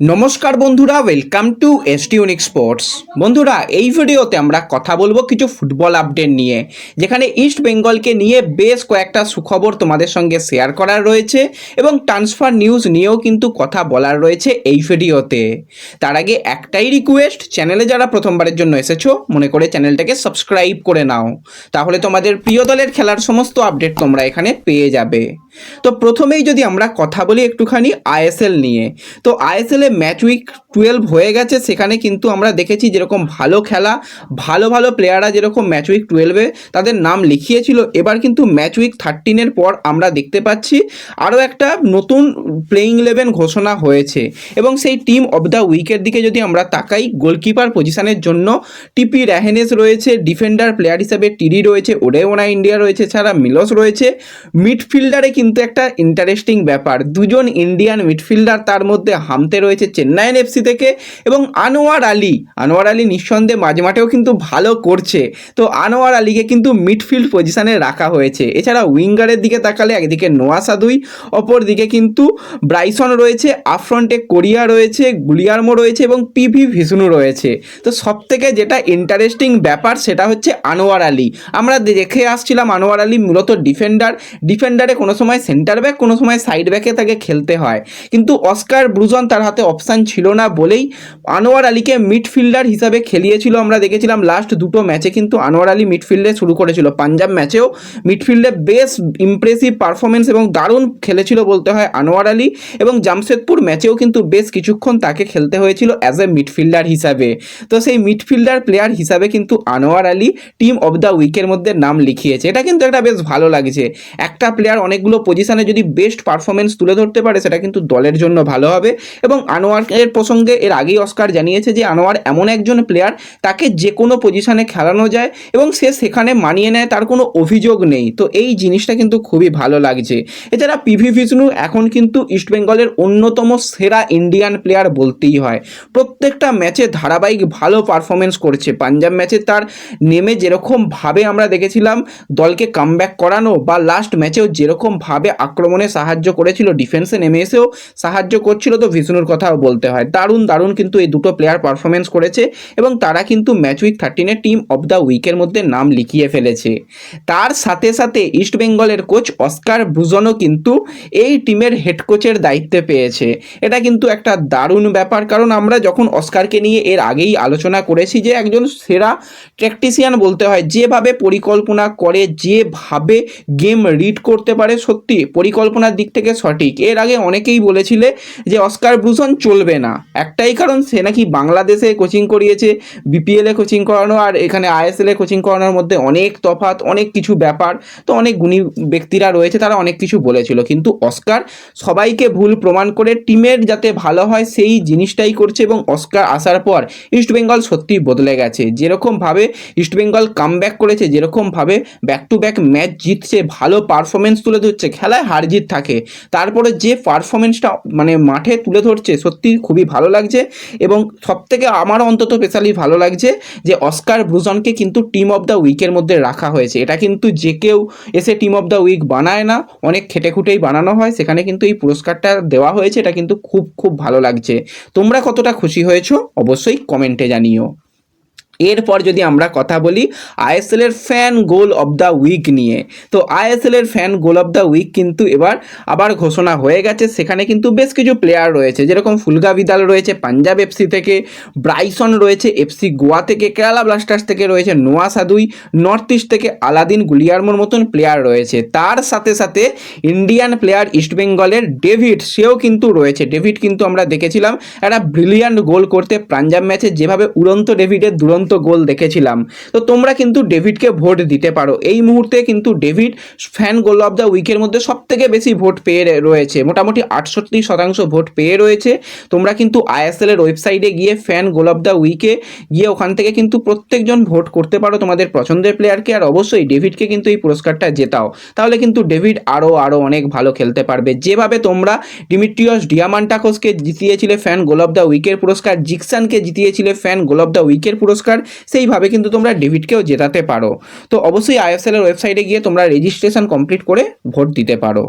নমস্কার বন্ধুরা welcome to ST unique sports বন্ধুরা, এই ভিডিওতে আমরা কথা বলব কিছু ফুটবল আপডেট নিয়ে, যেখানে ইস্ট বেঙ্গলকে নিয়ে বেশ কয়েকটা সুখবর তোমাদের সঙ্গে শেয়ার করার রয়েছে এবং ট্রান্সফার নিউজ নিয়েও কিন্তু কথা বলার রয়েছে এই ভিডিওতে। তার আগে একটাই রিকোয়েস্ট চ্যানেলে যারা প্রথমবারের জন্য এসেছ, মনে করে চ্যানেলটাকে সাবস্ক্রাইব করে নাও। তাহলে তোমাদের প্রিয় দলের খেলার সমস্ত আপডেট তোমরা এখানে পেয়ে যাবে। তো প্রথমেই যদি আমরা কথা বলি একটুখানি আইএসএল নিয়ে, তো আইএসএল এ ম্যাচ উইক টুয়েলভ হয়ে গেছে, সেখানে কিন্তু আমরা দেখেছি যেরকম ভালো খেলা, ভালো ভালো প্লেয়াররা যেরকম ম্যাচ উইক টুয়েলভে তাদের নাম লিখিয়েছিল। এবার কিন্তু ম্যাচ উইক থার্টিনের পর আমরা দেখতে পাচ্ছি আরও একটা নতুন প্লেইং ইলেভেন ঘোষণা হয়েছে এবং সেই টিম অফ দ্য উইকের দিকে যদি আমরা তাকাই গোলকিপার পজিশনের জন্য টিপি র্যাহেনেস রয়েছে ডিফেন্ডার প্লেয়ার হিসাবে টিডি রয়েছে ওডেওনা ইন্ডিয়া রয়েছে ছাড়া মিলস রয়েছে। মিডফিল্ডারে কিন্তু একটা ইন্টারেস্টিং ব্যাপার, দুজন ইন্ডিয়ান মিডফিল্ডার তার মধ্যে হামতে রয়েছে। চেন্নাইন এফসি থেকে এবং আনোয়ার আলী। আনোয়ার আলী নিঃসন্দেহে মাঝে মাঠেও কিন্তু ভালো করছে। তো আনোয়ার আলীকে কিন্তু মিডফিল্ড পজিশানে রাখা হয়েছে। এছাড়া উইঙ্গারের দিকে তাকালে একদিকে নোয়া সাদুই অপর দিকে কিন্তু ব্রাইসন রয়েছে, আফ্রন্টে কোরিয়া রয়েছে, গুলিয়ার্মো রয়েছে এবং পিভি ভিষ্ণু রয়েছে। তো সব থেকে যেটা ইন্টারেস্টিং ব্যাপার সেটা হচ্ছে আনোয়ার আলী। আমরা দেখে আসছিলাম আনোয়ার আলী মূলত ডিফেন্ডার ডিফেন্ডারে কোনো সময় সেন্টার ব্যাক কোনো সময় সাইড ব্যাকে তাকে খেলতে হয়। কিন্তু অস্কার ব্রুজন তার হাতে অপশান ছিল না বলেই আনোয়ার আলীকে মিডফিল্ডার হিসাবে খেলিয়েছিল। আমরা দেখেছিলাম লাস্ট দুটো ম্যাচে কিন্তু আনোয়ার আলী মিডফিল্ডে শুরু করেছিল। পাঞ্জাব ম্যাচেও মিডফিল্ডে বেশ ইমপ্রেসিভ পারফরমেন্স এবং দারুণ খেলেছিল বলতে হয় আনোয়ার আলী এবং জামশেদপুর ম্যাচেও কিন্তু বেশ কিছুক্ষণ তাকে খেলতে হয়েছিল অ্যাজ এ মিডফিল্ডার হিসাবে। তো সেই মিডফিল্ডার প্লেয়ার হিসাবে কিন্তু Anwar Ali team of the উইকের মধ্যে নাম লিখিয়েছে। এটা কিন্তু একটা বেশ ভালো লাগছে। একটা প্লেয়ার অনেকগুলো পজিশনে যদি বেস্ট পারফরমেন্স তুলে ধরতে পারে, সেটা কিন্তু দলের জন্য ভালো হবে এবং আনোয়ারের প্রসঙ্গে এর আগেই অস্কার জানিয়েছে যে আনোয়ার এমন একজন প্লেয়ার তাকে যে কোনো পজিশনে খেলানো যায় এবং সে সেখানে মানিয়ে নেয়, তার কোনো অভিযোগ নেই। তো এই জিনিসটা কিন্তু খুবই ভালো লাগছে। এছাড়া পিভি বিষ্ণু এখন কিন্তু ইস্টবেঙ্গলের অন্যতম সেরা ইন্ডিয়ান প্লেয়ার বলতেই হয়। প্রত্যেকটা ম্যাচে ধারাবাহিক ভালো পারফরমেন্স করছে। পাঞ্জাব ম্যাচে তার নেমে যেরকমভাবে আমরা দেখেছিলাম, দলকে কামব্যাক করানো বা লাস্ট ম্যাচেও যেরকমভাবে আক্রমণে সাহায্য করেছিল ডিফেন্সে নেমে এসেও সাহায্য করছিল তো বিষ্ণুর কথাও বলতে হয়। দারুণ দারুণ কিন্তু এই দুটো প্লেয়ার পারফরমেন্স করেছে এবং তারা কিন্তু ম্যাচ উইক থার্টিনের টিম অফ দ্য উইকের মধ্যে নাম লিখিয়ে ফেলেছে। তার সাথে সাথে ইস্ট বেঙ্গলের কোচ অস্কার ব্রুজনও কিন্তু এই টিমের হেড কোচের দায়িত্বে পেয়েছে। এটা কিন্তু একটা দারুণ ব্যাপার, কারণ আমরা যখন অস্কারকে নিয়ে এর আগেই আলোচনা করেছি যে একজন সেরা ট্যাকটিশিয়ান বলতে হয়, যেভাবে পরিকল্পনা করে, যেভাবে গেম রিড করতে পারে, সত্যি পরিকল্পনার দিক থেকে সঠিক। এর আগে অনেকেই বলেছিলে যে অস্কার ব্রুজন চলবে না। একটাই কারণ, সে নাকি বাংলাদেশে কোচিং করিয়েছে বিপিএলে কোচিং করানো, আর এখানে আইএসএলে কোচিং করানোর মধ্যে অনেক তফাৎ, অনেক কিছু ব্যাপার। তো অনেক গুণী ব্যক্তিরা রয়েছে, তারা অনেক কিছু বলেছিল। কিন্তু অস্কার সবাইকে ভুল প্রমাণ করে টিমের যাতে ভালো হয়, সেই জিনিসটাই করছে এবং অস্কার আসার পর ইস্টবেঙ্গল সত্যি বদলে গেছে। যেরকমভাবে ইস্টবেঙ্গল কাম ব্যাক করেছে, যেরকমভাবে ব্যাক টু ব্যাক ম্যাচ জিতছে, ভালো পারফরমেন্স তুলে ধরছে, খেলায় হার জিত থাকে, তারপরে যে পারফরমেন্সটা মানে মাঠে তুলে ধরছে সত্যি খুবই ভালো লাগছে এবং সবথেকে আমার অন্তত স্পেশালি ভালো লাগছে যে অস্কার ব্রুজনকে কিন্তু টিম অফ দ্য উইকের মধ্যে রাখা হয়েছে। এটা কিন্তু যে কেউ এসে টিম অফ দ্য উইক বানায় না, অনেক খেটে খুটেই বানানো হয়, সেখানে কিন্তু এই পুরস্কারটা দেওয়া হয়েছে, এটা কিন্তু খুব খুব ভালো লাগছে। তোমরা কতটা খুশি হয়েছো? অবশ্যই কমেন্টে জানিও। এরপর যদি আমরা কথা বলি আইএসএল এর fan goal of the week নিয়ে, তো আইএসএল এর fan goal of the week কিন্তু এবার আবার ঘোষণা হয়ে গেছে। সেখানে কিন্তু বেশ কিছু প্লেয়ার রয়েছে, যেরকম ফুলগা বিদাল রয়েছে পাঞ্জাব এফসি থেকে, ব্রাইসন রয়েছে এফসি গোয়া থেকে, কেরালা ব্লাস্টার্স থেকে রয়েছে নোয়া সাদুই, নর্থ ইস্ট থেকে আলাদিন গুলিয়ার্মোর মতন প্লেয়ার রয়েছে। তার সাথে সাথে ইন্ডিয়ান প্লেয়ার ইস্টবেঙ্গলের ডেভিড, সেও কিন্তু রয়েছে। ডেভিড কিন্তু আমরা দেখেছিলাম, একটা ব্রিলিয়ান্ট গোল করতে পাঞ্জাব ম্যাচে যেভাবে উড়ন্ত ডেভিডের দুরন্ত গোল দেখেছিলাম। তো তোমরা কিন্তু ডেভিডকে ভোট দিতে পারো। এই মুহূর্তে কিন্তু David fan goal of the উইকের মধ্যে সব থেকে বেশি ভোট পেয়ে রয়েছে। মোটামুটি আটষট্টি শতাংশ ভোট পেয়ে রয়েছে। তোমরা কিন্তু আইএসএল এর ওয়েবসাইটে গিয়ে ফ্যান গোল অফ দ্য উইকে গিয়ে ওখান থেকে কিন্তু প্রত্যেকজন ভোট করতে পারো তোমাদের পছন্দের প্লেয়ারকে। আর অবশ্যই ডেভিডকে কিন্তু এই পুরস্কারটা জেতাও। তাহলে কিন্তু ডেভিড আরও আরও অনেক ভালো খেলতে পারবে। যেভাবে তোমরা ডিমিট্রিয়স ডিয়ামান্টাকোসকে জিতিয়েছিলে ফ্যান গোল অফ দ্য উইকের পুরস্কার, জিকসানকে জিতিয়েছিলে ফ্যান গোল অফ দ্য উইকের পুরস্কার পুরস্কার সেইভাবে কিন্তু তোমরা ডেভিডকেও জেতাতে পারো। তো অবশ্যই আইএসএল এর ওয়েবসাইটে গিয়ে তোমরা রেজিস্ট্রেশন কমপ্লিট করে ভোট দিতে পারো।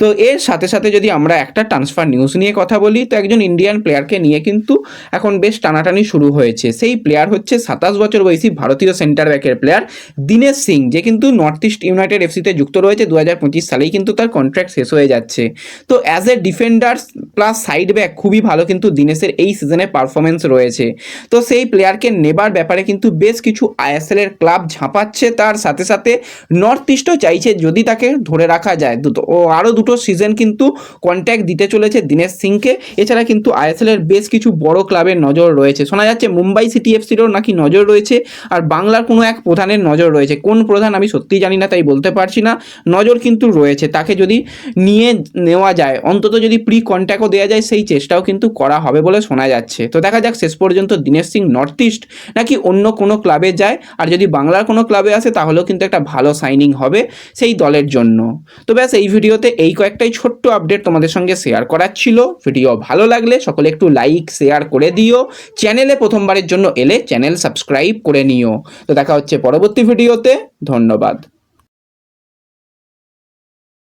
তো এর সাথে সাথে যদি আমরা একটা ট্রান্সফার নিউজ নিয়ে কথা বলি, তো একজন ইন্ডিয়ান প্লেয়ারকে নিয়ে কিন্তু এখন বেশ টানাটানি শুরু হয়েছে। সেই প্লেয়ার হচ্ছে সাতাশ বছর বয়সী ভারতীয় সেন্টার ব্যাকের প্লেয়ার দীনেশ সিং, যে কিন্তু নর্থ ইস্ট ইউনাইটেড এফসিতে যুক্ত রয়েছে। দু হাজার পঁচিশ সালেই কিন্তু তার কন্ট্রাক্ট শেষ হয়ে যাচ্ছে। তো as a defender plus side back খুবই ভালো কিন্তু দীনেশের এই সিজনে পারফরমেন্স রয়েছে। তো সেই প্লেয়ারকে নেবার ব্যাপারে কিন্তু বেশ কিছু আইএসএল এর ক্লাব ঝাঁপাচ্ছে। তার সাথে সাথে নর্থ ইস্টও চাইছে যদি তাকে ধরে রাখা যায়। দুটো ও আরও দুটো সিজন কিন্তু কন্ট্যাক্ট দিতে চলেছে দীনেশ সিংকে। এছাড়া কিন্তু আইএসএল এর বেশ কিছু বড় ক্লাবের নজর রয়েছে। শোনা যাচ্ছে মুম্বাই সিটি এফসিরও নাকি নজর রয়েছে আর বাংলার কোনো এক প্রধানের নজর রয়েছে। কোন প্রধান আমি সত্যিই জানি না, তাই বলতে পারছি না। নজর কিন্তু রয়েছে। তাকে যদি নিয়ে নেওয়া যায়, অন্তত যদি প্রি কন্ট্যাক্টও দেওয়া যায়, সেই চেষ্টাও কিন্তু করা হবে বলে শোনা যাচ্ছে। তো দেখা যাক, শেষ পর্যন্ত দীনেশ সিং নর্থ ইস্ট নাকি অন্য কোনো ক্লাবে যায়? আর যদি বাংলার কোনো ক্লাবে আসে, তাহলেও কিন্তু একটা ভালো সাইনিং হবে সেই দলের জন্য। তো ব্যাস, এই ভিডিওতে এই কয়েকটাই ছোট্ট আপডেট তোমাদের সঙ্গে শেয়ার করার ছিল। ভিডিও ভালো লাগলে সকলে একটু লাইক শেয়ার করে দিও। চ্যানেলে প্রথমবারের জন্য এলে চ্যানেল সাবস্ক্রাইব করে নিও। তো দেখা হচ্ছে পরবর্তী ভিডিওতে। ধন্যবাদ।